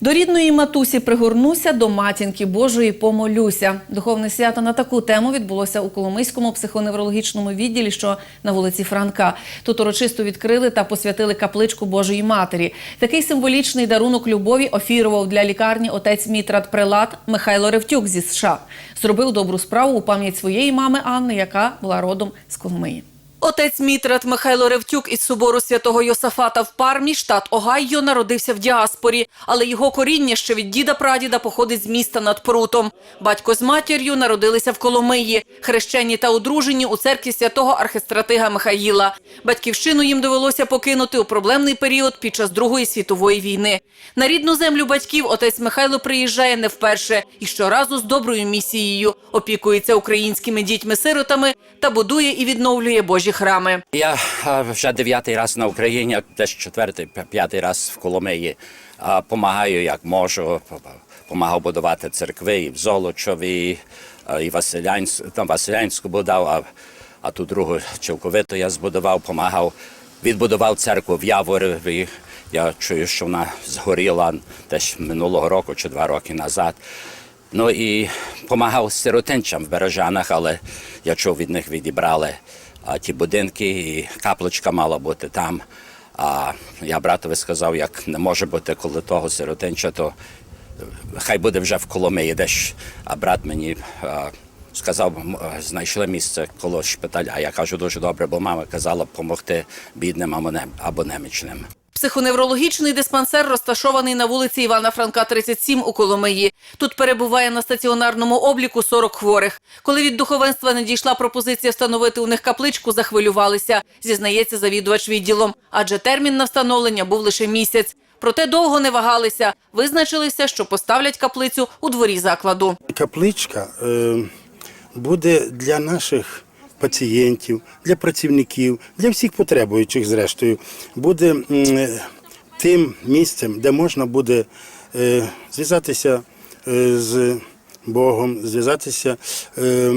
До рідної матусі пригорнуся, до матінки Божої помолюся. Духовне свято на таку тему відбулося у Коломийському психоневрологічному відділі, що на вулиці Франка. Тут урочисто відкрили та посвятили капличку Божої Матері. Такий символічний дарунок любові офірував для лікарні отець Мітрат Прилат Михайло Ревтюк зі США. Зробив добру справу у пам'ять своєї мами Анни, яка була родом з Коломиї. Отець Мітрат Михайло Ревтюк із собору святого Йосафата в Пармі, штат Огайо, народився в діаспорі, але його коріння ще від діда-прадіда походить з міста над Прутом. Батько з матір'ю народилися в Коломиї, хрещені та одружені у церкві святого архистратига Михаїла. Батьківщину їм довелося покинути у проблемний період під час Другої світової війни. На рідну землю батьків отець Михайло приїжджає не вперше і щоразу з доброю місією опікується українськими дітьми-сиротами та будує і відновлює Божі храми. Я вже дев'ятий раз на Україні, десь четвертий, п'ятий раз в Коломиї. Помагаю, як можу. Помагав будувати церкви і в Золочові, і Василянськ, там Василянську будав, а, а ту другу цілковито я збудував, помагав. Відбудував церкву в Яворові. Я чую, що вона згоріла десь минулого року чи два роки назад. Ну і допомагав сиротинчам в Бережанах, але я чув, від них відібрали а, ті будинки, і капличка мала бути там. А я братові сказав, як не може бути коло того сиротинча, то хай буде вже в Коломиї десь. А брат мені а, сказав, е, знайшли місце коло шпиталя. А я кажу, дуже добре, бо мама казала допомогти бідним або немічним. Психоневрологічний диспансер розташований на вулиці Івана Франка, 37 у Коломиї. Тут перебуває на стаціонарному обліку 40 хворих. Коли від духовенства надійшла пропозиція встановити у них капличку, захвилювалися, зізнається завідувач відділом, адже термін на встановлення був лише місяць. Проте довго не вагалися. Визначилися, що поставлять каплицю у дворі закладу. Капличка е, буде для наших пацієнтів, для працівників, для всіх потребуючих, зрештою, буде тим місцем, де можна буде е, зв'язатися е, з Богом, зв'язатися, е,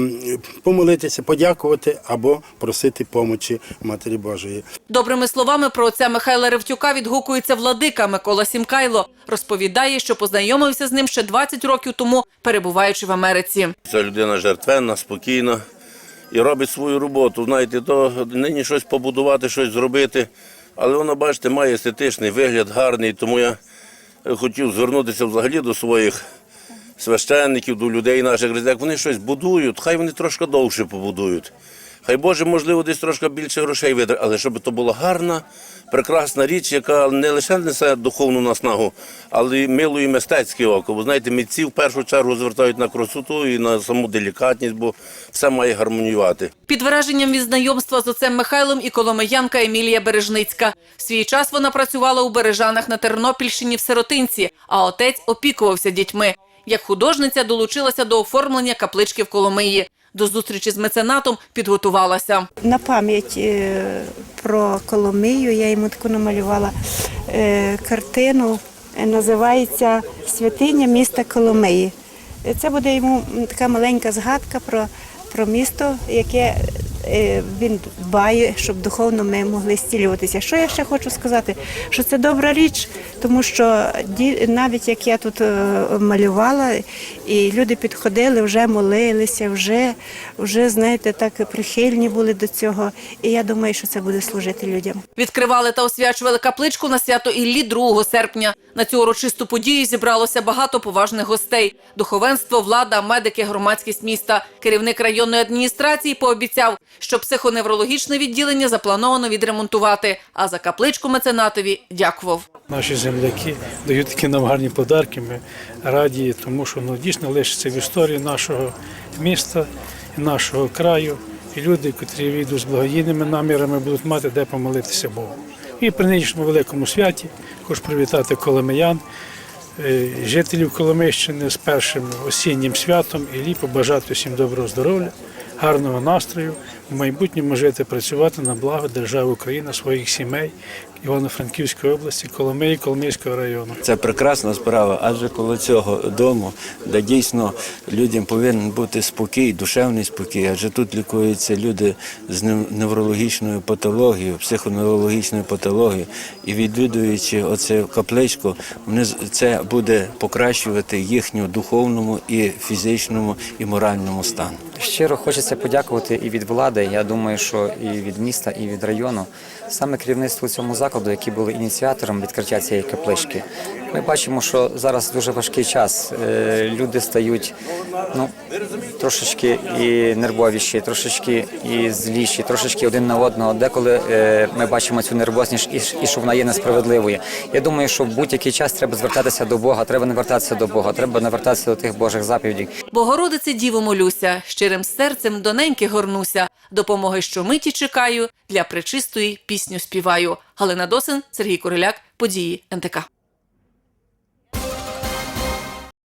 помолитися, подякувати або просити помочі Матері Божої. Добрими словами про отця Михайла Ревтюка відгукується владика Микола Сімкайло. Розповідає, що познайомився з ним ще 20 років тому, перебуваючи в Америці. Ця людина жертвенна, спокійна і робить свою роботу. Знаєте, то нині щось побудувати, щось зробити. Але воно, бачите, має естетичний вигляд, гарний. Тому я хотів звернутися взагалі до своїх священників, до людей наших, як вони щось будують, хай вони трошки довше побудують. Хай Боже, можливо, десь трошки більше грошей видає, але щоб то була гарна, прекрасна річ, яка не лише несе духовну наснагу, але й милує мистецьке око. Бо знаєте, митці в першу чергу звертають на красоту і на саму делікатність, бо все має гармоніювати. Під враженням від знайомства з отцем Михайлом і коломиянка Емілія Бережницька. В свій час вона працювала у Бережанах на Тернопільщині в Сиротинці, а отець опікувався дітьми. Як художниця долучилася до оформлення каплички в Коломиї. До зустрічі з меценатом підготувалася. На пам'ять е, про Коломию я йому таку намалювала е, картину, е, називається Святиня міста Коломиї. Це буде йому така маленька згадка про, про місто, яке він дбає, щоб духовно ми могли зцілюватися. Що я ще хочу сказати? Що це добра річ, тому що навіть як я тут е, малювала, і люди підходили, вже молилися, вже, вже знаєте, так прихильні були до цього. І я думаю, що це буде служити людям. Відкривали та освячували капличку на свято Іллі 2 серпня. На цю урочисту подію зібралося багато поважних гостей: духовенство, влада, медики, громадськість міста. Керівник районної адміністрації пообіцяв, що психоневрологічне відділення заплановано відремонтувати. А за капличку меценатові дякував. Наші земляки дають такі нам гарні подарки. Ми раді, тому що воно дійсно лишиться в історії нашого міста нашого краю. І люди, котрі війдуть з благодійними намірами, будуть мати де помолитися Богу. І при нинішньому великому святі хочу привітати коломиян, е, жителів Коломийщини з першим осіннім святом і побажати всім доброго здоров'я, гарного настрою, в майбутньому жити, працювати на благо держави Україна, своїх сімей Івано-Франківської області, Коломиї, Коломийського району. Це прекрасна справа, адже коло цього дому, де дійсно людям повинен бути спокій, душевний спокій, адже тут лікуються люди з нев- неврологічною патологією, психоневрологічною патологією. І відвідуючи оце капличку, вони з- це буде покращувати їхню духовному і фізичному і моральному стан. Щиро хочеться подякувати і від влади. Я думаю, що і від міста, і від району, саме керівництву цьому закладу, які були ініціатором відкриття цієї каплички. Ми бачимо, що зараз дуже важкий час. Е, Люди стають ну, трошечки і нервовіші, трошечки і зліші, трошечки один на одного. Деколи е, ми бачимо цю нервозність і, що вона є несправедливою. Я думаю, що в будь-який час треба звертатися до Бога, треба не вертатися до Бога, треба не вертатися до тих Божих заповідей. Богородице Діво молюся, щирим серцем до неньки горнуся. Допомоги щомиті чекаю, для пречистої пісню співаю. Галина Досин, Сергій Куриляк, події НТК.